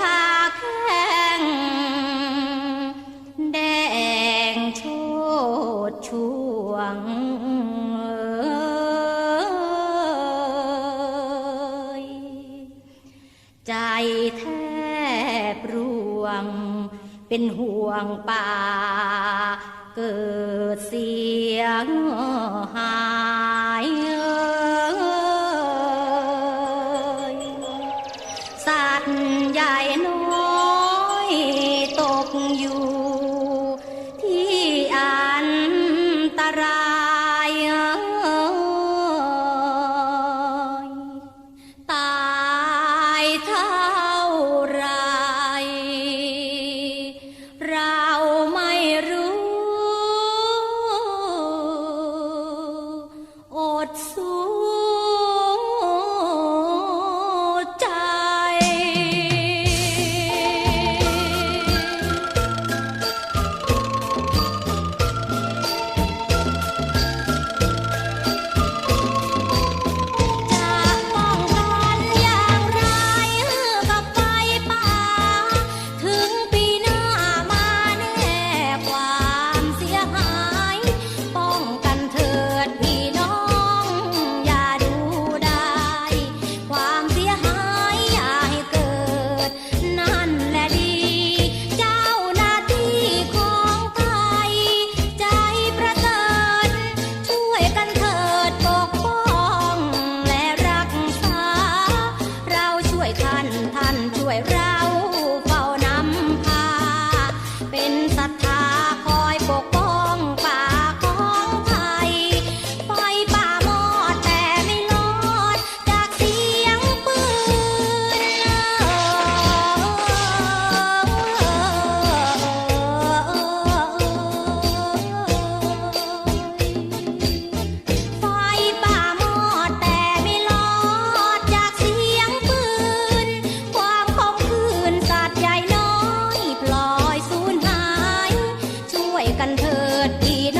ขาแข้งแดงโชดช่วงใจแทบร่วง เป็นห่วงป่า เกิดเสียงหา ก วยเรา กิดอี